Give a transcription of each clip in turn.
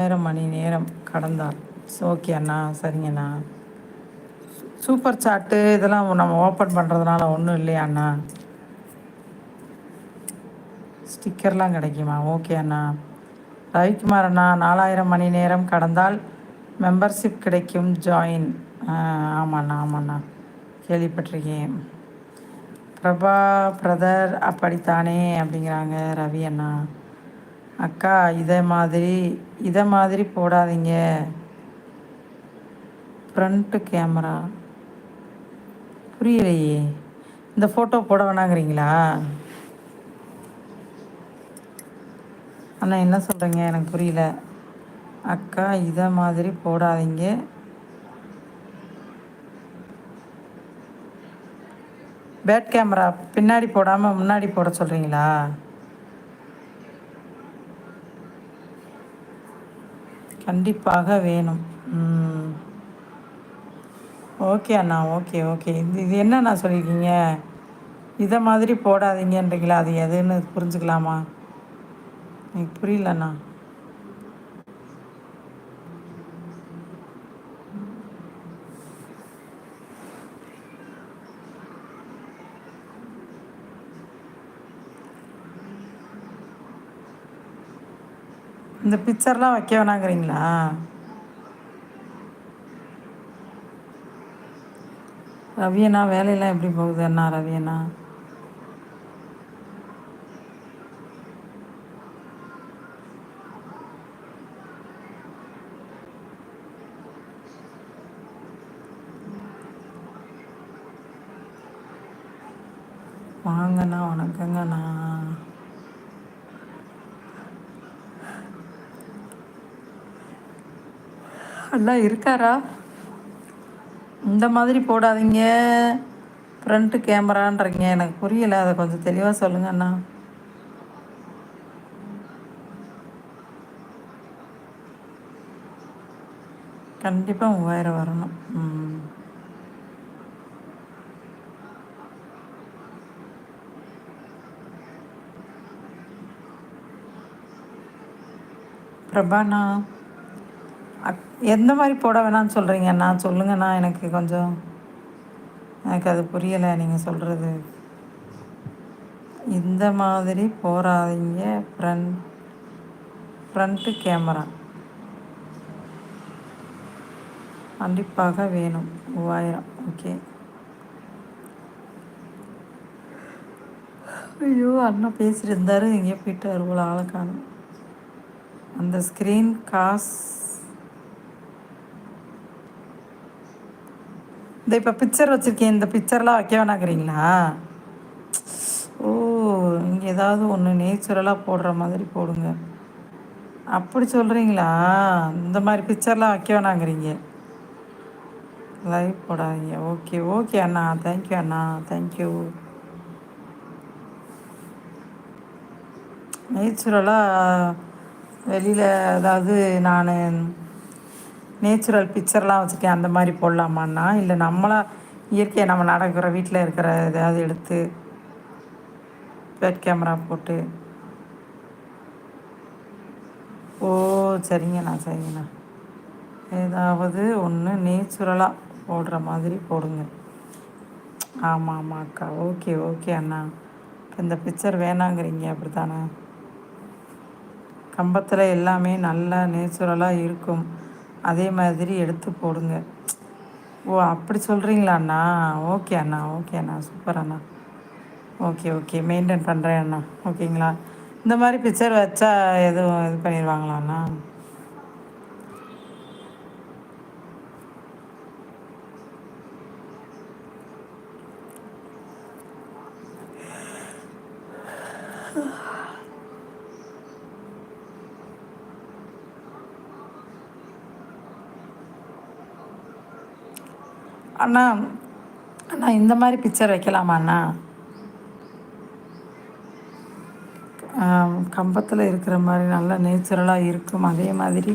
நேரம் மணி நேரம் கடந்தால் ஓகே அண்ணா சரிங்கண்ணா. சூப்பர் சாட்டு இதெல்லாம் நம்ம ஓப்பன் பண்ணுறதுனால ஒன்றும் இல்லையா அண்ணா? ஸ்டிக்கர்லாம் கிடைக்குமா? ஓகே அண்ணா. ரவிக்குமார் அண்ணா நாலாயிரம் மணி நேரம் கடந்தால் மெம்பர்ஷிப் கிடைக்கும் ஜாயின் ஆமாண்ணா ஆமாண்ணா. கேள்விப்பட்டிருக்கேன். பிரபா பிரதர் அப்படித்தானே அப்படிங்கிறாங்க ரவி அண்ணா. அக்கா இதை மாதிரி இதை மாதிரி போடாதீங்க. ஃப்ரண்ட்டு கேமரா புரியலையே. இந்த ஃபோட்டோ போட வேணாங்கிறீங்களா? அண்ணா என்ன சொல்கிறீங்க எனக்கு புரியல. அக்கா இதை மாதிரி போடாதீங்க. பேட் கேமரா பின்னாடி போடாமல் முன்னாடி போட சொல்கிறீங்களா கண்டிப்பாக வேணும். ஓகே அண்ணா ஓகே ஓகே. இது இது என்னண்ணா சொல்லியிருக்கீங்க? இதை மாதிரி போடாதீங்கன்றீங்களா? அது எதுன்னு புரிஞ்சுக்கலாமா? எனக்கு புரியலண்ணா. இந்த பிக்சர்லாம் வைக்க வேணாங்கிறீங்களா? ரவியண்ணா வேலையெல்லாம் எப்படி போகுது அண்ணா ரவியண்ணா? வாங்கண்ணா வணக்கங்கண்ணா. அண்ணா இருக்காரா? இந்த மாதிரி போடாதீங்க. ஃப்ரண்ட்டு கேமரான்றீங்க எனக்கு புரியல. அதை கொஞ்சம் தெளிவாக சொல்லுங்க அண்ணா. கண்டிப்பாக மூவாயிரம் வரணும். ம். பிரபாண்ணா. எந்த மாதிரி போட வேணாம்னு சொல்கிறீங்கண்ணா சொல்லுங்கண்ணா எனக்கு கொஞ்சம் எனக்கு அது புரியலை நீங்கள் சொல்கிறது இந்த மாதிரி போகாதீங்க ஃப்ரண்ட் ஃப்ரண்ட்டு கேமரா கண்டிப்பாக வேணும் மூவாயிரம் ஓகே ஐயோ அண்ணன் பேசிட்டு இருந்தார் எங்கேயோ போயிட்டு அறுபது ஆளை காணும். அந்த ஸ்க்ரீன் காசு இந்த இப்போ பிக்சர் வச்சுருக்கேன் இந்த பிக்சர்லாம் வைக்க வேணாங்கிறீங்களா? ஓ இங்கே ஏதாவது ஒன்று நேச்சுரலாக போடுற மாதிரி போடுங்க. அப்படி சொல்கிறீங்களா இந்த மாதிரி பிக்சர்லாம் வைக்க வேணாங்கிறீங்க. லைவ் போடாதீங்க. ஓகே ஓகே அண்ணா. தேங்க்யூ அண்ணா. தேங்க்யூ நேச்சுரலாக வெளியில் அதாவது நான் நேச்சுரல் பிக்சர்லாம் வச்சுருக்கேன் அந்த மாதிரி போடலாமான்னா இல்லை நம்மளாக இயற்கையை நம்ம நடக்கிற வீட்டில் இருக்கிற ஏதாவது எடுத்து பேட் கேமரா போட்டு? ஓ சரிங்கண்ணா சரிங்கண்ணா. ஏதாவது ஒன்று நேச்சுரலாக போடுற மாதிரி போடுங்க. ஆமாம் ஆமாம் அக்கா. ஓகே ஓகே அண்ணா. இந்த பிக்சர் வேணாங்கிறீங்க அப்படி தானே கம்பத்தில் எல்லாமே நல்லா நேச்சுரலாக இருக்கும். அதே மாதிரி எடுத்து போடுங்க. ஓ அப்படி சொல்கிறீங்களா அண்ணா? ஓகே அண்ணா ஓகே அண்ணா சூப்பர் அண்ணா. ஓகே ஓகே மெயின்டைன் பண்ணுறேன் அண்ணா. ஓகேங்களா? இந்த மாதிரி பிக்சர் வச்சா எதுவும் இது பண்ணிடுவாங்களா அண்ணா? அண்ணா அண்ணா இந்த மாதிரி பிக்சர் வைக்கலாமா அண்ணா? கம்பத்தில் இருக்கிற மாதிரி நல்லா நேச்சுரலாக இருக்கும். அதே மாதிரி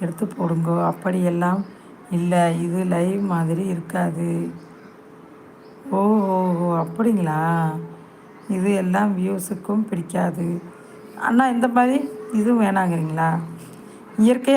எடுத்து போடுங்கோ. அப்படியெல்லாம் இல்லை. இது லைவ் மாதிரி இருக்காது. ஓ ஓ அப்படிங்களா? இது எல்லாம் வியூஸுக்கும் பிடிக்காது. அண்ணா இந்த மாதிரி இதுவும் வேணாங்கிறீங்களா? இயற்கையாக